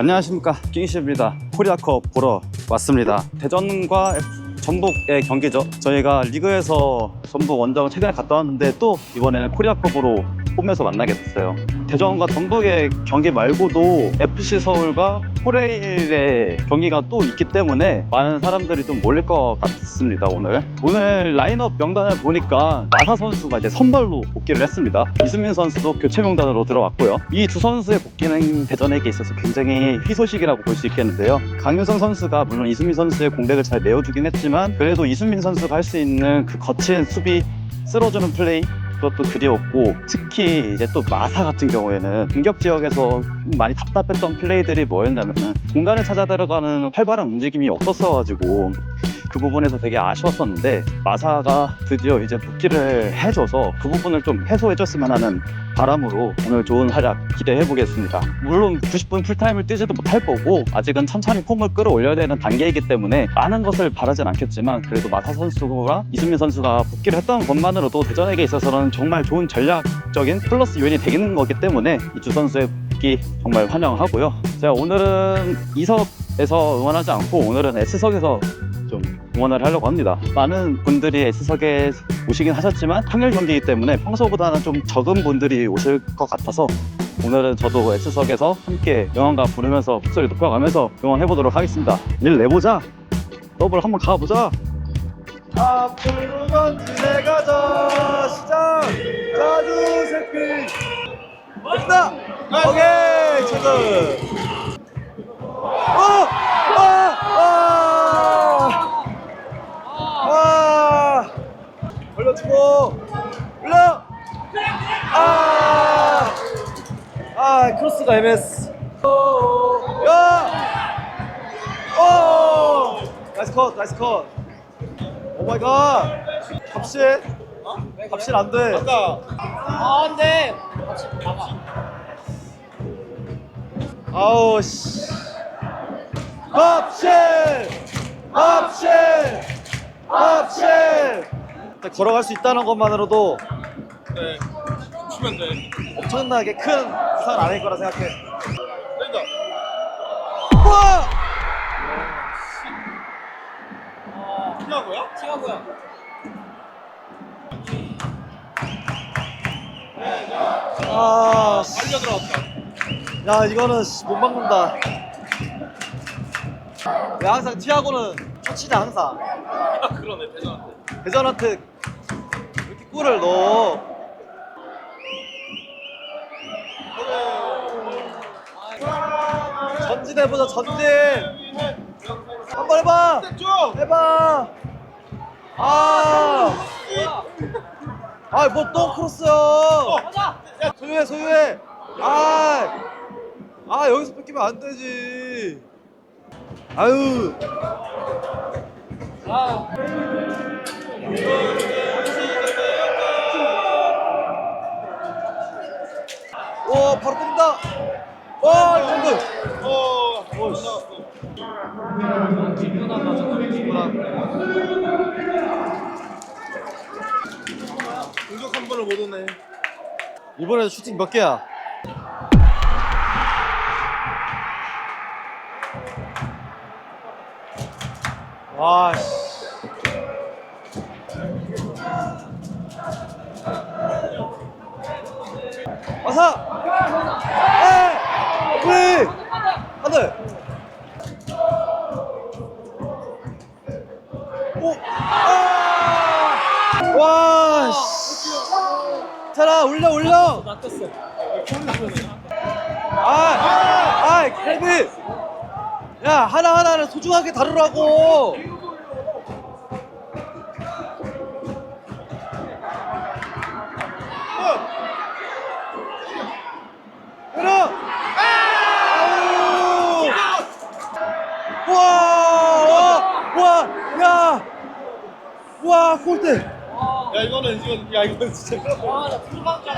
안녕하십니까. 킹시입니다. 코리아컵 보러 왔습니다. 대전과 전북의 경기죠. 저희가 리그에서 전북 원정 최근에 갔다 왔는데 또 이번에는 코리아컵으로 홈에서 만나게 됐어요 대전과 전북의 경기 말고도 FC 서울과 코레일의 경기가 또 있기 때문에 많은 사람들이 좀 몰릴 것 같습니다 오늘. 오늘 라인업 명단을 보니까 마사 선수가 이제 선발로 복귀를 했습니다. 이수민 선수도 교체 명단으로 들어왔고요. 이 두 선수의 복귀는 대전에게 있어서 굉장히 희소식이라고 볼 수 있겠는데요. 강윤성 선수가 물론 이수민 선수의 공백을 잘 메워주긴 했지만 그래도 이수민 선수가 할 수 있는 그 거친 수비 쓸어주는 플레이 그것도 그리웠고 특히 이제 또 마사 같은 경우에는 공격 지역에서 많이 답답했던 플레이들이 뭐였냐면은 공간을 찾아 들어가는 활발한 움직임이 없었어가지고 그 부분에서 되게 아쉬웠었는데 마사가 드디어 이제 복귀를 해줘서 그 부분을 좀 해소해줬으면 하는 바람으로 오늘 좋은 활약 기대해 보겠습니다. 물론 90분 풀타임을 뛰지도 못할 거고 아직은 천천히 폼을 끌어올려야 되는 단계이기 때문에 많은 것을 바라진 않겠지만 그래도 마사 선수가 이수민 선수가 복귀를 했던 것만으로도 대전에게 있어서는 정말 좋은 전략적인 플러스 요인이 되는 거기 때문에 이두 선수의 복귀 정말 환영하고요. 제가 오늘은 이석에서 응원하지 않고 오늘은 S석에서 좀 응원을 하려고 합니다. 많은 분들이 S석에 오시긴 하셨지만 평일 경기이기 때문에 평소보다는 좀 적은 분들이 오실 것 같아서 오늘은 저도 S석에서 함께 영원가 부르면서 목소리 높여가면서 응원해 보도록 하겠습니다. 일 내보자. 더블 한번 가보자. 앞으로 건지내 가자 시작 자주 새끼 됐다 오케이 최근 어! 아! 아! 올려주고. 올려 아! 아 크로스가 애매했어. 야! 오! 나이스 컷 나이스 컷. 오 마이 갓. 갑실. 갑실 안돼. 아, 근데 아우 씨. 합실. 합실. 합실 딱 걸어갈 수 있다는 것만으로도 네. 추면 돼. 엄청나게 큰산 아닐 거라 생각해 그러니까. 우와 피한 거야? 티가고요. 아, 씨. 달려 들어갔다. 야 이거는 씨, 못 막는다 야 항상 티아고는 초치냐 항상 아, 그러네, 대전한테. 대전한테 골을 넣어. 전진 해보자 전진. 한 번 해봐. 쭉! 해봐. 아. 아이 뭐또 크로스야. 가자. 소유해 소유해. 아, 아 여기서 뺏기면 안 되지. 아유. 아, 오 바로 뜬다 와 정글 어, 어, 씨. 저거. 공격 한 번을 못 오네. 이번에도 슈팅 몇 개야 와씨 와사 에이 왜 안돼 오! 아! 와, 씨. 자라, 올려, 올려! 낚였어. 아, 아, 켈빈! 야, 하나 하나를 소중하게 다루라고! 와, 골대! 야, 이거는, 이건, 야, 이건 진짜. 와, 나 풀방장.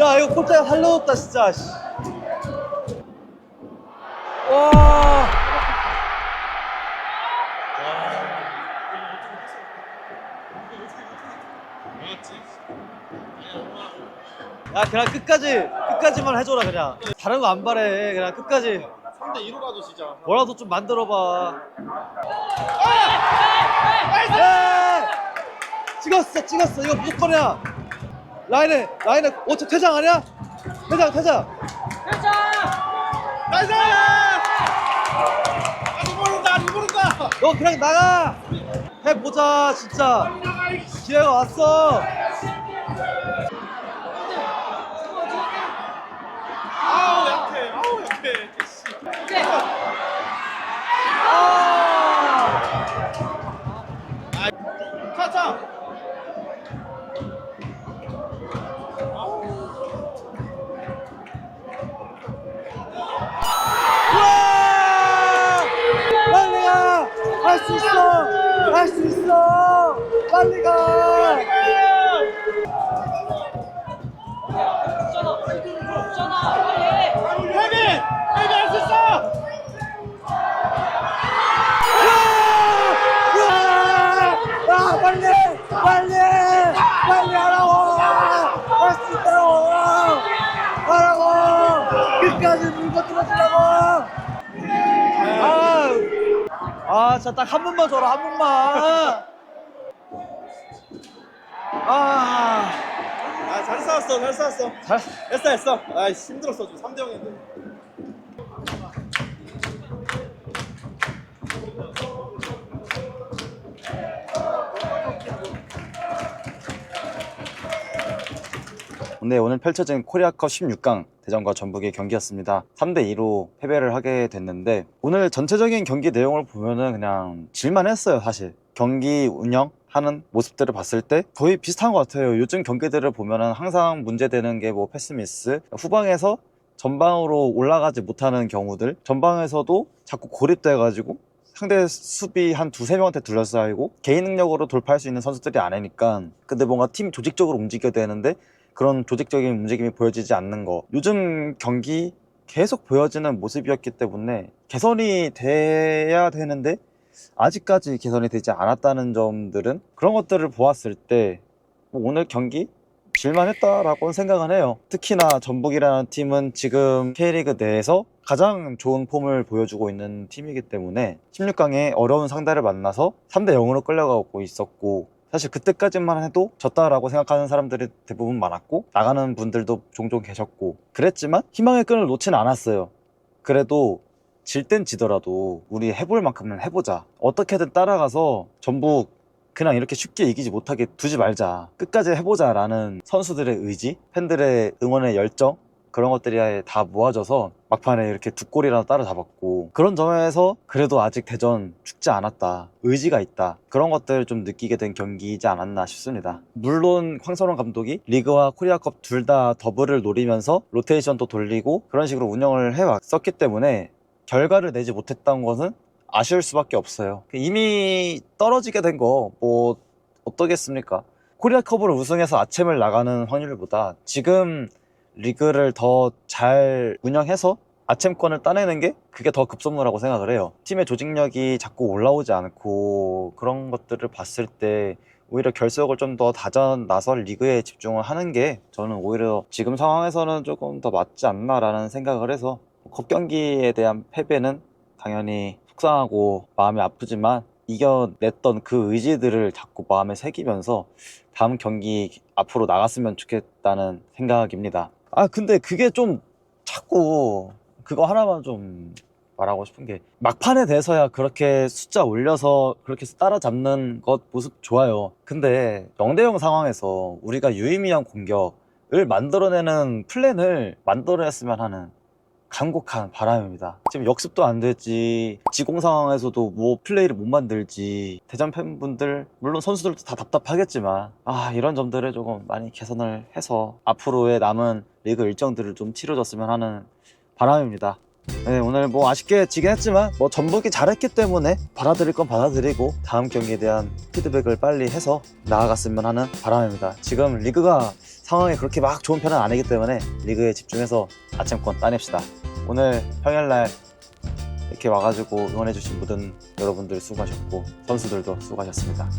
야 이거 골대가 살려줬다 진짜 씨. 와? 야 그냥 끝까지 끝까지만 해줘라 그냥 다른 거 안 바래 그냥 끝까지 3대 2로라도 진짜. 뭐라도 좀 만들어봐. 예! 찍었어, 찍었어. 이거 무조건이야. 라인에, 라인에 5초 퇴장 아니야? 퇴장, 퇴장. 나이스! 아직 모른다, 아직 모른다. 너 그냥 나가. 해보자, 진짜. 기회가 왔어. 진짜 딱 한 번만 줘라, 한 번만! 아, 아, 잘 싸웠어, 잘 싸웠어. 잘, 했어, 했어. 아, 힘들었어. 좀 3대 0인데. 네, 오늘 펼쳐진 코리아컵 16강 대전과 전북의 경기였습니다. 3대2로 패배를 하게 됐는데 오늘 전체적인 경기 내용을 보면은 그냥 질만 했어요, 사실. 경기 운영 하는 모습들을 봤을 때 거의 비슷한 것 같아요. 요즘 경기들을 보면은 항상 문제되는 게 뭐 패스미스, 후방에서 전방으로 올라가지 못하는 경우들, 전방에서도 자꾸 고립돼가지고 상대 수비 한 두세 명한테 둘러싸이고 개인 능력으로 돌파할 수 있는 선수들이 아니니까 근데 뭔가 팀 조직적으로 움직여야 되는데 그런 조직적인 움직임이 보여지지 않는 거. 요즘 경기 계속 보여지는 모습이었기 때문에 개선이 돼야 되는데 아직까지 개선이 되지 않았다는 점들은 그런 것들을 보았을 때뭐 오늘 경기 질만했다라고 생각은 해요. 특히나 전북이라는 팀은 지금 K리그 내에서 가장 좋은 폼을 보여주고 있는 팀이기 때문에 16강에 어려운 상대를 만나서 3대 0으로 끌려가고 있었고 사실 그때까지만 해도 졌다라고 생각하는 사람들이 대부분 많았고 나가는 분들도 종종 계셨고 그랬지만 희망의 끈을 놓지는 않았어요. 그래도 질 땐 지더라도 우리 해볼 만큼은 해보자. 어떻게든 따라가서 전북 그냥 이렇게 쉽게 이기지 못하게 두지 말자. 끝까지 해보자 라는 선수들의 의지, 팬들의 응원의 열정, 그런 것들이 다 모아져서 막판에 이렇게 두 골이라도 따라잡았고 그런 점에서 그래도 아직 대전 죽지 않았다 의지가 있다 그런 것들을 좀 느끼게 된 경기이지 않았나 싶습니다. 물론 황선홍 감독이 리그와 코리아컵 둘 다 더블을 노리면서 로테이션도 돌리고 그런 식으로 운영을 해왔었기 때문에 결과를 내지 못했던 것은 아쉬울 수밖에 없어요. 이미 떨어지게 된 거 뭐 어떠겠습니까? 코리아컵으로 우승해서 아챔을 나가는 확률보다 지금 리그를 더 잘 운영해서 아챔권을 따내는 게 그게 더 급선무라고 생각을 해요. 팀의 조직력이 자꾸 올라오지 않고 그런 것들을 봤을 때 오히려 결석을 좀 더 다져 나설 리그에 집중을 하는 게 저는 오히려 지금 상황에서는 조금 더 맞지 않나라는 생각을 해서 컵 경기에 대한 패배는 당연히 속상하고 마음이 아프지만 이겨냈던 그 의지들을 자꾸 마음에 새기면서 다음 경기 앞으로 나갔으면 좋겠다는 생각입니다. 아 근데 그게 좀 자꾸 그거 하나만 좀 말하고 싶은 게 막판에 돼서야 그렇게 숫자 올려서 그렇게 따라잡는 것 모습 좋아요. 근데 0대0 상황에서 우리가 유의미한 공격을 만들어내는 플랜을 만들어냈으면 하는 간곡한 바람입니다. 지금 역습도 안 되지, 지공 상황에서도 뭐 플레이를 못 만들지, 대전 팬분들, 물론 선수들도 다 답답하겠지만, 아, 이런 점들을 조금 많이 개선을 해서 앞으로의 남은 리그 일정들을 좀 치러졌으면 하는 바람입니다. 네, 오늘 뭐 아쉽게 지긴 했지만, 뭐 전북이 잘했기 때문에 받아들일 건 받아들이고, 다음 경기에 대한 피드백을 빨리 해서 나아갔으면 하는 바람입니다. 지금 리그가 상황이 그렇게 막 좋은 편은 아니기 때문에 리그에 집중해서 아침권 따냅시다. 오늘 평일날 이렇게 와가지고 응원해주신 모든 여러분들 수고하셨고 선수들도 수고하셨습니다.